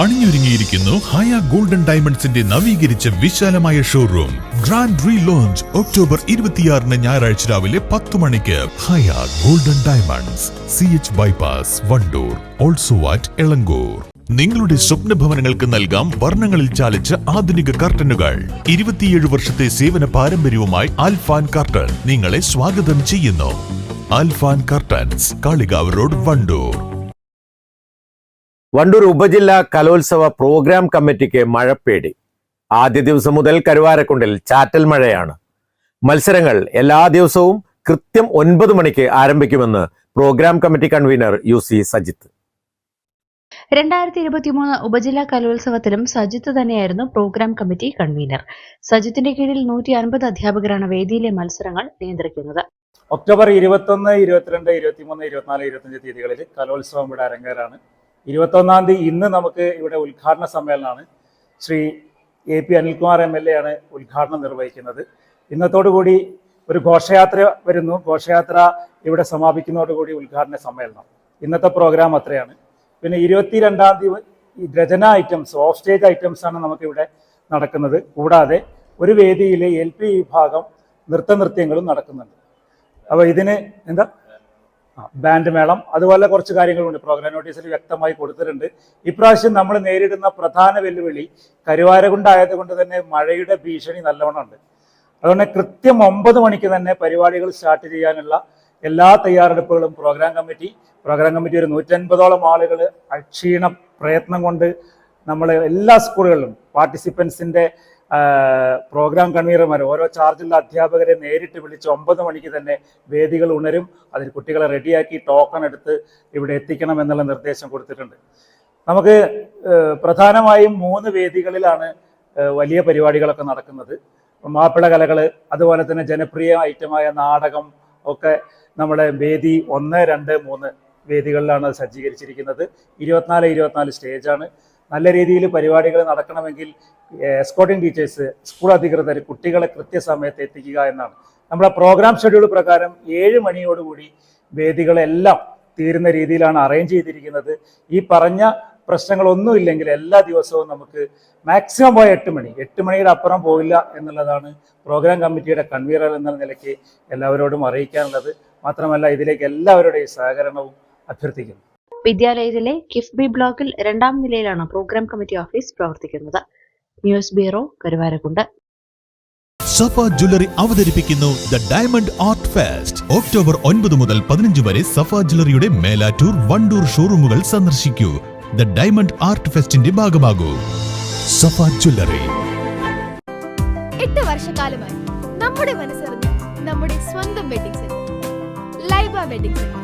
അണിഞ്ഞൊരുങ്ങിയിരിക്കുന്നു ഹയ golden ഡയമണ്ട്സിന്റെ നവീകരിച്ച വിശാലമായ showroom. Grand relaunch October ഇരുപത്തിയാറിന് ഞായറാഴ്ച രാവിലെ പത്ത് മണിക്ക്. Haya golden diamonds C H bypass Wandoor also at Elankur. നിങ്ങളുടെ സ്വപ്ന ഭവനങ്ങൾക്ക് നൽകാം വർണങ്ങളിൽ ചാലിച്ച ആധുനിക കർട്ടനുകൾ. ഇരുപത്തിയേഴ് വർഷത്തെ സേവന പാരമ്പര്യവുമായി ആൽഫാൻ കർട്ടൻ നിങ്ങളെ സ്വാഗതം ചെയ്യുന്നു. Alfan curtains Kalikavu road Wandoor. Wandoor ഉപജില്ലാ കലോത്സവ പ്രോഗ്രാം കമ്മിറ്റിക്ക് മഴപ്പേടി. ആദ്യ ദിവസം മുതൽ കരുവാരക്കുണ്ടിൽ ചാറ്റൽ മഴയാണ്. മത്സരങ്ങൾ എല്ലാ ദിവസവും കൃത്യം ഒൻപത് മണിക്ക് ആരംഭിക്കുമെന്ന് programme committee convener U C Sajith. രണ്ടായിരത്തി ഇരുപത്തിമൂന്ന് ഉപജില്ലാ കലോത്സവത്തിലും സജിത്ത് തന്നെയായിരുന്നു പ്രോഗ്രാം കമ്മിറ്റി കൺവീനർ. സജിത്തിന്റെ കീഴിൽ നൂറ്റി അൻപത് അധ്യാപകരാണ് വേദിയിലെ മത്സരങ്ങൾ നിയന്ത്രിക്കുന്നത്. ഒക്ടോബർ ഇരുപത്തൊന്ന് ഇരുപത്തിരണ്ട് ഇരുപത്തിമൂന്ന് ഇരുപത്തിനാല് ഇരുപത്തിയഞ്ച് തീയതികളിൽ കലോത്സവം ഇവിടെ അരങ്ങേറാണ്. ഇരുപത്തൊന്നാം തീയതി ഇന്ന് നമുക്ക് ഇവിടെ ഉദ്ഘാടന സമ്മേളനമാണ്. Shri A P Anilkumar M L A ആണ് ഉദ്ഘാടനം നിർവഹിക്കുന്നത്. ഇന്നത്തോടുകൂടി ഒരു ഘോഷയാത്ര വരുന്നു. ഘോഷയാത്ര ഇവിടെ സമാപിക്കുന്നതോടുകൂടി ഉദ്ഘാടന സമ്മേളനം. ഇന്നത്തെ പ്രോഗ്രാം അത്രയാണ്. പിന്നെ ഇരുപത്തിരണ്ടാം തീയതി രചന ഐറ്റംസ് ഓഫ് സ്റ്റേജ് ഐറ്റംസ് ആണ് നമുക്കിവിടെ നടക്കുന്നത്. കൂടാതെ ഒരു വേദിയിലെ എൽ പി വിഭാഗം നൃത്തനൃത്യങ്ങളും നടക്കുന്നുണ്ട്. അപ്പോൾ ഇതിന് എന്താ? ബാൻഡ് മേളം. അതുപോലെ കുറച്ച് കാര്യങ്ങളുണ്ട്. പ്രോഗ്രാം നോട്ടീസിൽ വ്യക്തമായി കൊടുത്തിട്ടുണ്ട്. ഇപ്രാവശ്യം നമ്മൾ നേരിടുന്ന പ്രധാന വെല്ലുവിളി കരുവാരകുണ്ടായത് കൊണ്ട് തന്നെ മഴയുടെ ഭീഷണി നല്ലവണ്ണം ഉണ്ട് അതുകൊണ്ട് കൃത്യം ഒമ്പത് മണിക്ക് തന്നെ പരിപാടികൾ സ്റ്റാർട്ട് ചെയ്യാനുള്ള എല്ലാ തയ്യാറെടുപ്പുകളും പ്രോഗ്രാം കമ്മിറ്റി പ്രോഗ്രാം കമ്മിറ്റി ഒരു നൂറ്റൻപതോളം ആളുകൾ അക്ഷീണ പ്രയത്നം കൊണ്ട് നമ്മൾ എല്ലാ സ്കൂളുകളിലും പാർട്ടിസിപ്പൻസിന്റെ പ്രോഗ്രാം കൺവീനർമാർ ഓരോ ചാർജുള്ള അധ്യാപകരെ നേരിട്ട് വിളിച്ച് ഒമ്പത് മണിക്ക് തന്നെ വേദികൾ ഉണരും. അതിൽ കുട്ടികളെ റെഡിയാക്കി ടോക്കൺ എടുത്ത് ഇവിടെ എത്തിക്കണം എന്നുള്ള നിർദ്ദേശം കൊടുത്തിട്ടുണ്ട്. നമുക്ക് പ്രധാനമായും മൂന്ന് വേദികളിലാണ് വലിയ പരിപാടികളൊക്കെ നടക്കുന്നത്. മാപ്പിള കലകൾ അതുപോലെ തന്നെ ജനപ്രിയ ഐറ്റമായ നാടകം ഒക്കെ നമ്മുടെ വേദി ഒന്ന് രണ്ട് മൂന്ന് വേദികളിലാണ് സജ്ജീകരിച്ചിരിക്കുന്നത്. ഇരുപത്തിനാല് ഇരുപത്തിനാല് സ്റ്റേജാണ് നല്ല രീതിയിൽ പരിപാടികൾ നടക്കണമെങ്കിൽ എസ്കോട്ടിംഗ് ടീച്ചേഴ്സ് സ്കൂൾ അധികൃതർ കുട്ടികളെ കൃത്യസമയത്ത് എത്തിക്കുക എന്നാണ്. നമ്മുടെ പ്രോഗ്രാം ഷെഡ്യൂൾ പ്രകാരം ഏഴ് മണിയോടുകൂടി വേദികളെല്ലാം തീരുന്ന രീതിയിലാണ് അറേഞ്ച് ചെയ്തിരിക്കുന്നത്. ഈ പറഞ്ഞ പ്രശ്നങ്ങളൊന്നും ഇല്ലെങ്കിൽ എല്ലാ ദിവസവും നമുക്ക് മാക്സിമം പോയ എട്ട് മണി. എട്ട് മണിയുടെ അപ്പുറം പോയില്ല എന്നുള്ളതാണ് പ്രോഗ്രാം കമ്മിറ്റിയുടെ കൺവീനർ എന്ന നിലയ്ക്ക് എല്ലാവരോടും അറിയിക്കാനുള്ളത്. മാത്രമല്ല ഇതിലേക്ക് എല്ലാവരുടെയും സഹകരണവും അഭ്യർത്ഥിക്കുന്നു. വിദ്യാലയത്തിലെ കിഫ്ബി ബ്ലോക്കിൽ രണ്ടാം നിലയിലാണ് പ്രോഗ്രാം കമ്മിറ്റി ഓഫീസ് പ്രവർത്തിക്കുന്നത്. News bureau Karuvarakundu. Safa jewellery അവതരിപ്പിക്കുന്നു the diamond art fest. October ഒൻപത് മുതൽ പതിനഞ്ച് വരെ സഫ ജ്വല്ലറിയുടെ മേലാറ്റൂർ വണ്ടൂർ ഷോറൂമുകൾ സന്ദർശിക്കൂ. ദ ഡയമണ്ട് ആർട്ട് ഫെസ്റ്റിന്റെ ഭാഗമാകൂ. സഫ ജ്വല്ലറി. എട്ട് വർഷക്കാലമായി നമ്മുടെ മനസ്സറിഞ്ഞ് നമ്മുടെ സ്വന്തം wedding centre Laiba wedding centre